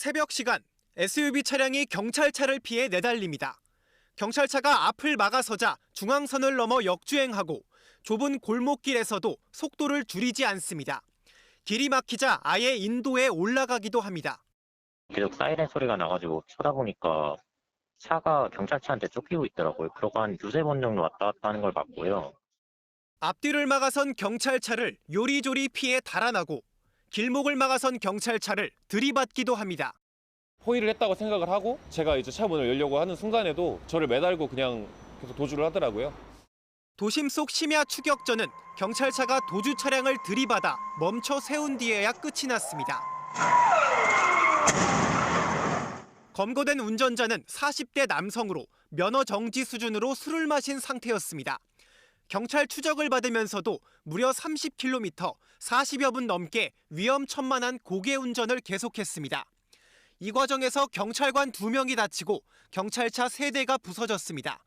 새벽 시간 SUV 차량이 경찰차를 피해 내달립니다. 경찰차가 앞을 막아서자 중앙선을 넘어 역주행하고 좁은 골목길에서도 속도를 줄이지 않습니다. 길이 막히자 아예 인도에 올라가기도 합니다. 계속 사이렌 소리가 나가지고 쳐다보니까 차가 경찰차한테 쫓기고 있더라고요. 그러고 한 두세 번 정도 왔다 갔다 하는 걸 봤고요. 앞뒤를 막아선 경찰차를 요리조리 피해 달아나고 길목을 막아선 경찰차를 들이받기도 합니다. 포위를 했다고 생각을 하고 제가 이제 차 문을 열려고 하는 순간에도 저를 매달고 그냥 계속 도주를 하더라고요. 도심 속 심야 추격전은 경찰차가 도주 차량을 들이받아 멈춰 세운 뒤에야 끝이 났습니다. 검거된 운전자는 40대 남성으로 면허 정지 수준으로 술을 마신 상태였습니다. 경찰 추적을 받으면서도 무려 30km, 40여 분 넘게 위험천만한 고개 운전을 계속했습니다. 이 과정에서 경찰관 2명이 다치고 경찰차 3대가 부서졌습니다.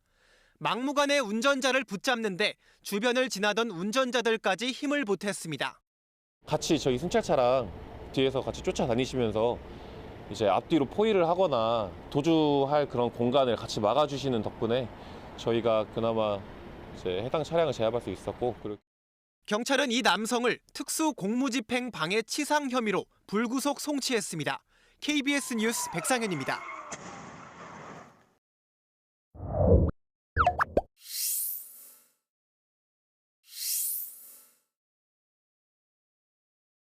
막무가내 운전자를 붙잡는데 주변을 지나던 운전자들까지 힘을 보탰습니다. 같이 저희 순찰차랑 뒤에서 같이 쫓아다니시면서 이제 앞뒤로 포위를 하거나 도주할 그런 공간을 같이 막아주시는 덕분에 저희가 그나마 이제 해당 차량을 제압할 수 있었고 그리고 경찰은 이 남성을 특수 공무집행 방해 치상 혐의로 불구속 송치했습니다. KBS 뉴스 백상현입니다.